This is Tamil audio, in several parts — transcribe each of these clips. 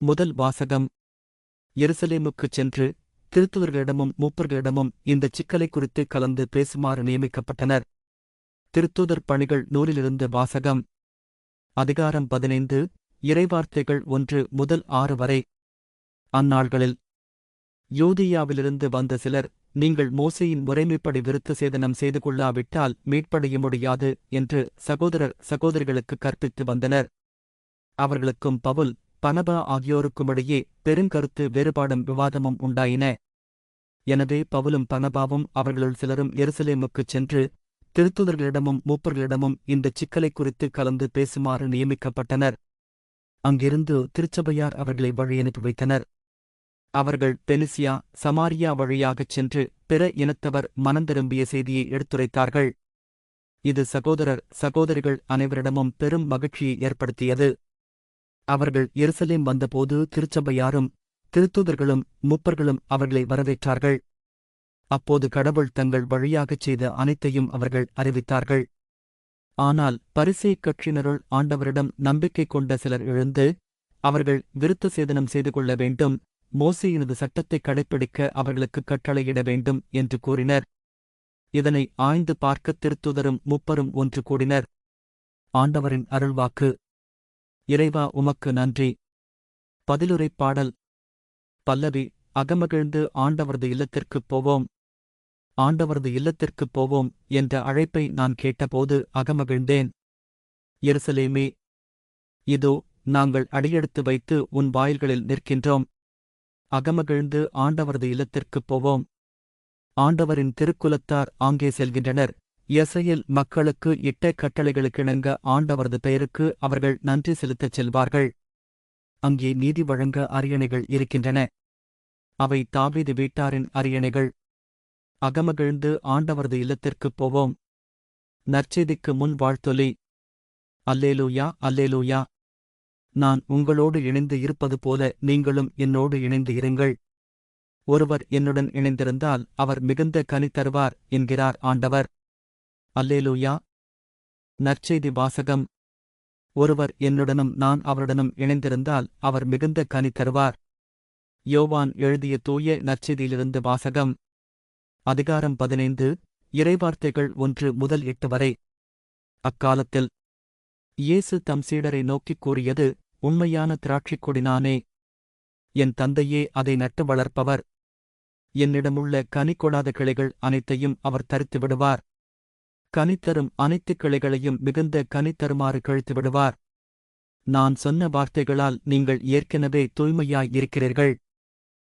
முதல் வாசகம். எருசலேமுக்குச் சென்று திருத்தூதர்களிடமும் மூப்பர்களிடமும் இந்தச் சிக்கலை குறித்து கலந்து பேசுமாறு நியமிக்கப்பட்டனர். திருத்தூதர் பணிகள் நூலிலிருந்து வாசகம். அதிகாரம் பதினைந்து இறைவார்த்தைகள் ஒன்று முதல் ஆறு வரை. அந்நாள்களில் யூதியாவிலிருந்து வந்த சிலர் நீங்கள் மோசையின் முறைமைப்படி விருத்த சேதனம் செய்து கொள்ளாவிட்டால் மீட்படைய முடியாது என்று சகோதரர் சகோதரிகளுக்கு கற்பித்து வந்தனர். அவர்களுக்கும் பவுல் பனபா ஆகியோருக்குமிடையே பெருங்கருத்து வேறுபாடும் விவாதமும் உண்டாயின. எனவே பவுலும் பனபாவும் அவர்களுள் சிலரும் எருசலேமுக்குச் சென்று திருத்துதர்களிடமும் மூப்பர்களிடமும் இந்தச் சிக்கலை குறித்து கலந்து பேசுமாறு நியமிக்கப்பட்டனர். அங்கிருந்து திருச்சபையார் அவர்களை வழியனுப்பி வைத்தனர். அவர்கள் பெனிசியா சமாரியா வழியாகச் சென்று பிற இனத்தவர் மனந்திரும்பிய செய்தியை எடுத்துரைத்தார்கள். இது சகோதரர் சகோதரிகள் அனைவரிடமும் பெரும் மகிழ்ச்சியை ஏற்படுத்தியது. அவர்கள் எருசலேம் வந்தபோது திருச்சபையாரும் திருத்தூதர்களும் முப்பர்களும் அவர்களை வரவேற்றார்கள். அப்போது கடவுள் தங்கள் வழியாகச் செய்த அனைத்தையும் அவர்கள் அறிவித்தார்கள். ஆனால் பரிசை கட்சியினருள் ஆண்டவரிடம் நம்பிக்கை கொண்ட சிலர் எழுந்து அவர்கள் விருத்த சேதனம் செய்து கொள்ள வேண்டும் மோசேயினது சட்டத்தை கடைப்பிடிக்க அவர்களுக்கு கட்டளையிட வேண்டும் என்று கூறினர். இதனை ஆய்ந்து பார்க்க திருத்துதரும் முப்பரும் ஒன்று கூடினர். ஆண்டவரின் அருள்வாக்கு இறைவா உமக்கு நன்றி. பதிலுரை பாடல். பல்லவி அகமகிழ்ந்து ஆண்டவரது இல்லத்திற்குப் போவோம். ஆண்டவரது இல்லத்திற்குப் போவோம் என்ற அழைப்பை நான் கேட்டபோது அகமகிழ்ந்தேன். எருசலேமே இதோ நாங்கள் அடியெடுத்து வைத்து உன் வாயில்களில் நிற்கின்றோம். அகமகிழ்ந்து ஆண்டவரது இல்லத்திற்குப் போவோம். ஆண்டவரின் திருக்குலத்தார் ஆங்கே செல்கின்றனர். இசையில் மக்களுக்கு இட்ட கட்டளைகளுக்கிணங்க ஆண்டவரது பெயருக்கு அவர்கள் நன்றி செலுத்தச் செல்வார்கள். அங்கே நீதி வழங்க அரியணைகள் இருக்கின்றன. அவை தாவீது வீட்டாரின் அரியணைகள். அகமகிழ்ந்து ஆண்டவரது இல்லத்திற்குப் போவோம். நற்செய்திக்கு முன் வாழ்த்தொலி. அல்லேலூயா அல்லேலூயா. நான் உங்களோடு இணைந்து இருப்பது போல நீங்களும் என்னோடு இணைந்து இருங்கள். ஒருவர் என்னுடன் இணைந்திருந்தால் அவர் மிகுந்த கனி தருவார் என்கிறார் ஆண்டவர். அல்லேலூயா. நற்செய்தி வாசகம். ஒருவர் என்னுடனும் நான் அவருடனும் இணைந்திருந்தால் அவர் மிகுந்த கனி தருவார். யோவான் எழுதிய தூய நற்செய்தியிலிருந்து வாசகம். அதிகாரம் பதினைந்து இறைவார்த்தைகள் ஒன்று முதல் எட்டு வரை. அக்காலத்தில் இயேசு தம் சீடரை நோக்கிக் கூறியது உண்மையான திராட்சைக் கொடினானே என் தந்தையே அதை நட்டு வளர்ப்பவர். என்னிடமுள்ள கனி கொடாத கிளைகள் அனைத்தையும் அவர் தரித்து விடுவார். கனித்தரும் அனைத்து கிளைகளையும் மிகுந்த கனித்தருமாறு கழித்துவிடுவார். கழித்து விடுவார் நான் சொன்ன வார்த்தைகளால் நீங்கள் ஏற்கனவே தூய்மையாய் இருக்கிறீர்கள்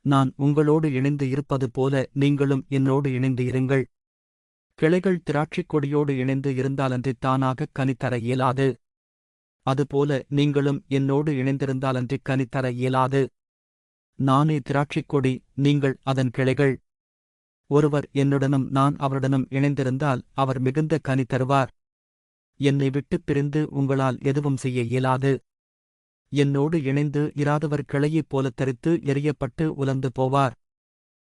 நான் உங்களோடு இணைந்து இருப்பது போல நீங்களும் என்னோடு இணைந்து இருங்கள். கிளைகள் திராட்சைக் கொடியோடு இணைந்து இருந்தாலன்றி தானாக கனி தர இயலாது. அதுபோல நீங்களும் என்னோடு இணைந்திருந்தாலன்றி கனித்தர இயலாது. நானே திராட்சைக் கொடி நீங்கள் அதன் கிளைகள். ஒருவர் என்னுடனும் நான் அவருடனும் இணைந்திருந்தால் அவர் மிகுந்த கனி தருவார். என்னை விட்டுப் பிரிந்து உங்களால் எதுவும் செய்ய இயலாது. என்னோடு இணைந்து இராதவர் கிளையைப் போலத் தரித்து எரியப்பட்டு உலர்ந்து போவார்.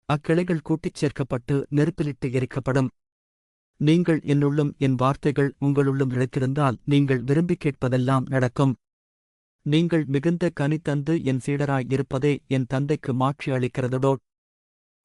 அக்கிளைகள் கூட்டிச் சேர்க்கப்பட்டு நெருப்பிலிட்டு எரிக்கப்படும். நீங்கள் என்னுள்ளும் என் வார்த்தைகள் உங்களுள்ளும் நிலைத்திருந்தால் நீங்கள் விரும்பிக் கேட்பதெல்லாம் நடக்கும். நீங்கள் மிகுந்த கனி தந்து என் சீடராய் இருப்பதே என் தந்தைக்கு மாற்றி அளிக்கிறதோ